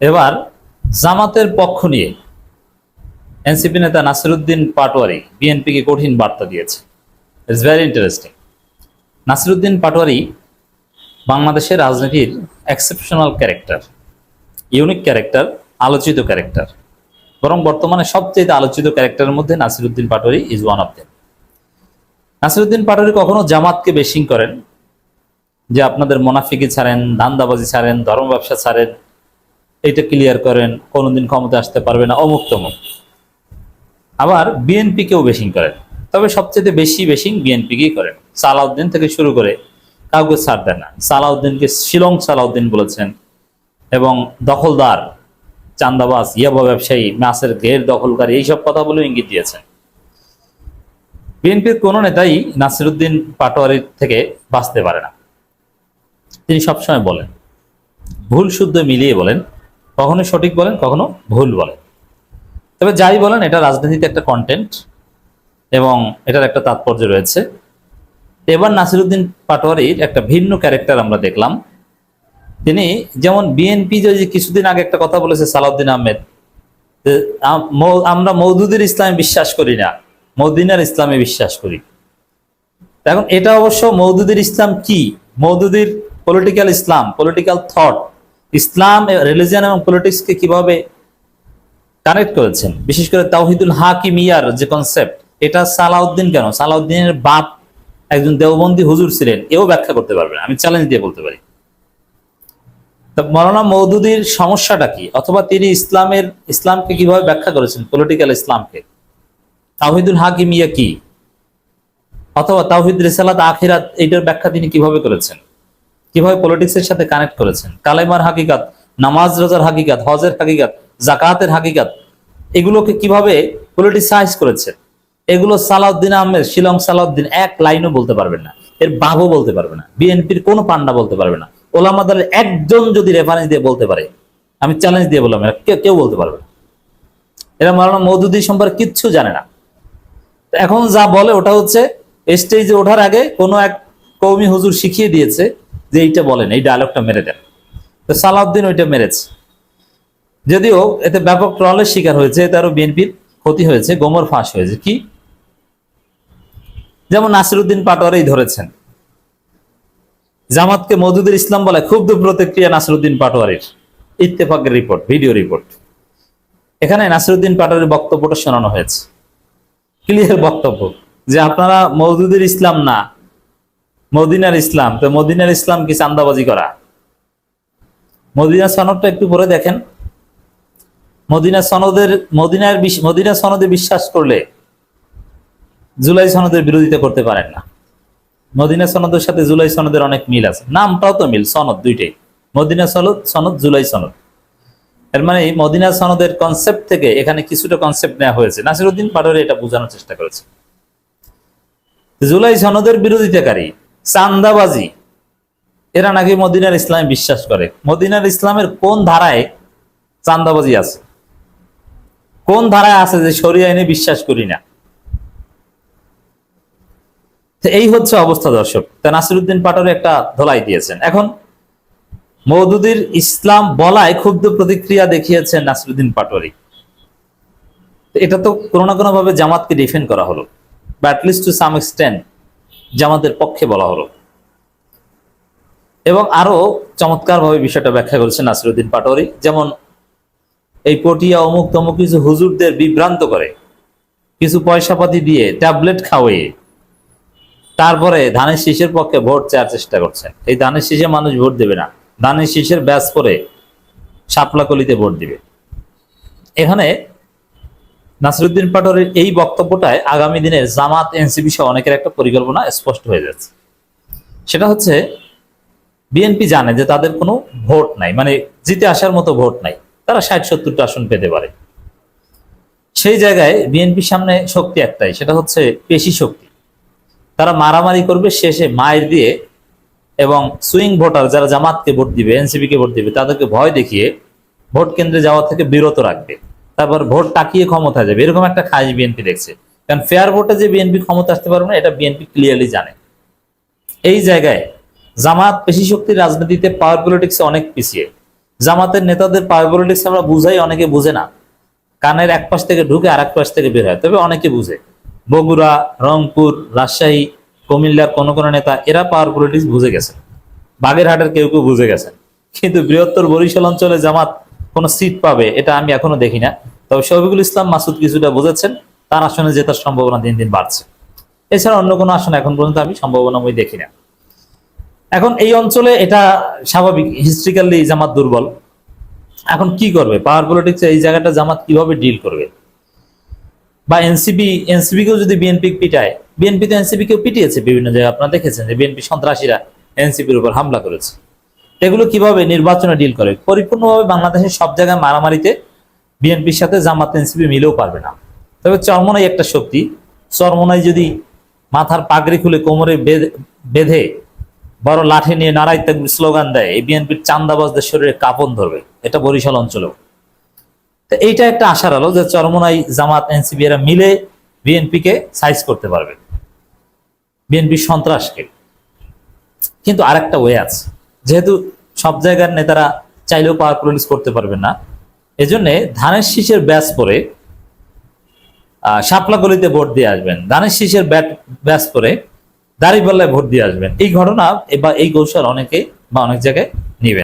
এবার জামাতের পক্ষ নিয়ে এনসিপি নেতা নাসিরুদ্দিন পাটোয়ারি বিএনপিকে কঠিন বার্তা দিয়েছে। It's very interesting Nasiruddin Patwari বাংলাদেশের রাজনীতির এক্সেপশনাল ক্যারেক্টার ইউনিক ক্যারেক্টার আলোচিত ক্যারেক্টার বরং বর্তমানে সবচেয়ে আলোচিত ক্যারেক্টারের মধ্যে Nasiruddin Patwari is one of them Nasiruddin Patwari কখনো জামাতকে বেশিং করেন যে আপনাদের মোনাফিকি ছাড়েন, ধান্দাবাজি ছাড়েন ধর্ম ব্যবসা ছাড়েন এইটা ক্লিয়ার করেন, কোনোদিন ক্ষমতা আসতে পারবে না, অমুক তমুক। আবার বিএনপিকেও বেশিং করেন, তবে সবচেয়ে বেশি বেশিং বিএনপিকেই করেন। সালাউদ্দিন থেকে শুরু করে কাউকে ছাড় দেন না। সালাউদ্দিনকে শিলং সালাউদ্দিন বলেছেন এবং দখলদার চান্দাবাস ইয়াবা ব্যবসায়ী মাছের ঘের, দখলকারী, এইসব কথা বলে ইঙ্গিত দিয়েছেন। বিএনপির কোনো নেতাই নাসিরুদ্দিন পাটোয়ারির থেকে বাঁচতে পারে না। তিনি সবসময় বলেন, ভুল শুদ্ধ মিলিয়ে বলেন কখনো সঠিক বলেন, কখনো ভুল বলেন। তবে যাই বলেন, এটা রাজনীতিতে একটা কন্টেন্ট এবং এটার একটা তাৎপর্য রয়েছে। এবার নাসিরুদ্দিন পাটোয়ারির একটা ভিন্ন ক্যারেক্টার আমরা দেখলাম। তিনি যেমন বিএনপি যে কিছুদিন আগে একটা কথা বলেছে সালাউদ্দিন আহমেদ আমরা মৌদুদের ইসলামে বিশ্বাস করি না, মৌদিনার ইসলামে বিশ্বাস করি। এখন এটা অবশ্য মৌদুদের ইসলাম কি? মৌদুদির পলিটিক্যাল ইসলাম পলিটিক্যাল থট ইসলাম রিলিজিয়ান এবং পলিটিক্সকে কীভাবে কানেক্ট করেছেন? বিশেষ করে তাওহিদুল হাকিমিয়ার যে কনসেপ্ট এটা সালাউদ্দিন কেন? সালাউদ্দিনের বাপ একজন দেওবন্দি হুজুর ছিলেন, এও ব্যাখ্যা করতে পারবে না আমি চ্যালেঞ্জ দিয়ে বলতে পারি। তা মৌলানা মৌদুদির সমস্যাটা কি? অথবা তিনি ইসলামের, ইসলামকে কীভাবে ব্যাখ্যা করেছেন? পলিটিক্যাল ইসলামকে। তাওহিদুল হাকিমিয়া কি? অথবা তাওহিদ রিসালাত আখিরাত, এইটার ব্যাখ্যা তিনি কীভাবে করেছেন? কীভাবে পলিটিক্সের সাথে কানেক্ট করেছেন? কালেমার হাকিকাত, নামাজ রোজার হাকিকাত, হজের হাকিকাত, জাকাতের হাকিকাত, এগুলোকে কীভাবে পলিটিসাইজ করেছেন? এগুলো সালাউদ্দিন আহমেদ, শিলং সালাউদ্দিন এক লাইনও বলতে পারবেন না। এর বাবও বলতে পারবে না। বিএনপির কোনো পান্ডা বলতে পারবে না। ওলামা একজন যদি রেফারেন্স দিয়ে বলতে পারে, আমি চ্যালেঞ্জ দিয়ে বললাম কেউ বলতে পারবে না। এরা মারানা মৌদুদি সম্পর্কে কিচ্ছু জানে না। এখন যা বলে ওটা হচ্ছে স্টেজে ওঠার আগে কোনো এক কৌমি হুজুর শিখিয়ে দিয়েছে যে এইটা বলেন, এই ডায়লগটা মেরে দেন। তো সালাউদ্দিন ওইটা মেরেছে। যদিও এতে ব্যাপক ট্রলের শিকার হয়েছে, এতে আরও বিএনপির ক্ষতি হয়েছে, গোমর ফাঁস হয়েছে। কি? যেমন নাসিরুদ্দিন পাটোয়ারি ধরেছেন। জামাতকে মধুদের ইসলাম বলে ক্ষুব্ধ প্রতিক্রিয়া নাসিরুদ্দিন পাটোয়ারির। ইত্তেফাকের রিপোর্ট, ভিডিও রিপোর্ট। এখানে নাসিরুদ্দিন পাটোয়ারির বক্তব্যটা শোনানো হয়েছে। ক্লিয়ার বক্তব্য যে আপনারা মৌদুদের ইসলাম না মদিনার ইসলাম। তো মদিনার ইসলাম কি চান্দাবাজি করা? মদিনা সনদটা একটু পরে দেখেন। মদিনা সনদের, মদিনার মদিনা সনদে বিশ্বাস করলে জুলাই সনদের বিরোধিতা করতে পারেন না। মদিনা সনদের সাথে জুলাই সনদের অনেক মিল আছে। নামটাও তো মিল, সনদ দুইটাই। মদিনা সনদ সনদ, জুলাই সনদ। এর মানে মদিনা সনদের কনসেপ্ট থেকে এখানে কিছুটা কনসেপ্ট নেওয়া হয়েছে। নাসিরুদ্দিন পাটোয়ারি এটা বোঝানোর চেষ্টা করেছে। জুলাই সনদের বিরোধিতাকারী চান্দাবাজি। এরা নাকি মদিনার ইসলামে বিশ্বাস করে। মদিনার ইসলামের কোন ধারায় চান্দাবাজি আছে? কোন ধারায় আছে যে সরিয়ে আইনে বিশ্বাস করি না? এই হচ্ছে অবস্থা দর্শক। তা নাসিরুদ্দিন পাটোয়ারি একটা ধোলাই দিয়েছেন। এখন মৌদুদির ইসলাম বলায় ক্ষুব্ধ প্রতিক্রিয়া দেখিয়েছেন নাসিরুদ্দিন পাটোয়ারি। তো এটা তো কোনো না কোনো ভাবে জামাতকে ডিফেন্ড করা হলো। বা অ্যাটলিস্ট টু সাম এক্সটেন্ট জামাতের পক্ষে বলা হলো। এবং আরও চমৎকারভাবে বিষয়টা ব্যাখ্যা করেছেন নাসিরুদ্দিন পাটোয়ারি। যেমন, এই পটিয়া অমুক তমুক কিছু হুজুরদের বিভ্রান্ত করে। কিছু পয়সাপাতি দিয়ে ট্যাবলেট খাওয়িয়ে তারপরে ধানের শীষের পক্ষে ভোট চাওয়ার চেষ্টা করছেন এই ধানের শীষে মানুষ ভোট দেবে না। ধানের শীষের ব্যাস করে শাপলাকলিতে ভোট দিবে। এখানে নাসিরুদ্দিন পাটোয়ারির এই বক্তব্যটায় আগামী দিনের জামাত, এনসিপি সহ অনেকের একটা পরিকল্পনা স্পষ্ট হয়ে যাচ্ছে। সেটা হচ্ছে, বিএনপি জানে যে তাদের কোনো ভোট নাই মানে জিতে আসার মতো ভোট নাই। তারা ষাট সত্তরটা আসন পেতে পারে। সেই জায়গায় বিএনপির সামনে শক্তি একটাই, সেটা হচ্ছে পেশি শক্তি। তারা মারামারি করবে, শেষে মায়ের দিয়ে এবং সুইং ভোটার যারা জামাতকে ভোট দিবে এনসিপি কে ভোট দিবে, তাদেরকে ভয় দেখিয়ে ভোট কেন্দ্রে যাওয়া থেকে বিরত রাখবে। তারপর ভোট টাকিয়ে ক্ষমতা যাবে। এরকম একটা খাস বিএনপি দেখছে। কারণ ফেয়ার ভোটে যে বিএনপি ক্ষমতা আসতে পারবে না, এটা বিএনপি ক্লিয়ারলি জানে। এই জায়গায় জামাত পেশি শক্তির রাজনীতিতে পাওয়ার পলিটিক্সে অনেক পিছিয়ে। জামাতের নেতাদের পাওয়ার পলিটিক্স আমরা বুঝাই, অনেকে বুঝে না। কানের এক পাশ থেকে ঢুকে আর এক পাশ থেকে বের হয়, তবে অনেকে বুঝে। বগুড়া, রংপুর, রাজশাহী, কুমিল্লার কোন কোন নেতা, এরা পাওয়ার পলিটিক্স বুঝে গেছে। বাগেরহাটের কেউ কেউ বুঝে গেছেন কিন্তু বৃহত্তর বরিশাল অঞ্চলে জামাত কোনো সিট পাবে, এটা আমি এখনও দেখি না। তবে শফিকুল ইসলাম মাসুদ কিছুটা বুঝেছেন, তার আসনে জেতার সম্ভাবনা দিন দিন বাড়ছে। এছাড়া অন্য কোনো আসন এখন পর্যন্ত আমি সম্ভাবনাময় দেখি না। এখন এই অঞ্চলে এটা স্বাভাবিক হিস্ট্রিক্যালি জামাত দুর্বল। এখন কি করবে? পাওয়ার পলিটিক্স এই জায়গাটা জামাত কীভাবে ডিল করবে? বা এনসিপি এনসিপি কেও যদি বিএনপি পিটায় বিএনপি তো এনসিপি কেও পিটিয়েছে, বিভিন্ন জায়গায় আপনারা দেখেছেন যে বিএনপি সন্ত্রাসীরা এনসিপির উপর হামলা করেছে। এগুলো কীভাবে নির্বাচনে ডিল করে? পরিপূর্ণভাবে বাংলাদেশের সব জায়গায় মারামারিতে বিএনপির সাথে জামাত এনসিপি মিলেও পারবে না। তবে চরমনাই একটা শক্তি। চরমনাই যদি মাথার পাগড়ি খুলে কোমরে বেঁধে- বড় লাঠি নিয়ে নারাই তাকবীর স্লোগান দেয়, এই বিএনপির চান্দাবাজদের শরীরে কাপন ধরবে। এটা বরিশাল অঞ্চলেও। তো এইটা একটা আশার আলো যে চরমনাই, জামাত, এনসিপি এরা মিলে বিএনপিকে সাইজ করতে পারবে। বিএনপি সন্ত্রাসকে। কিন্তু আরেকটা ওয়ে আছে। যেহেতু সব জায়গার নেতারা চাইলেও পাওয়ার পলিটিক্স করতে পারবেন না এজন্য ধানের শীষের ব্যাস পরে শাপলা গলিতে ভোট দিয়ে আসবেন। ধানের শীষের ব্যাট ব্যাস পরে দাঁড়িপাল্লায় ভোট দিয়ে আসবেন। এই ঘটনা বা এই কৌশল অনেকে বা অনেক জায়গায় নিবে।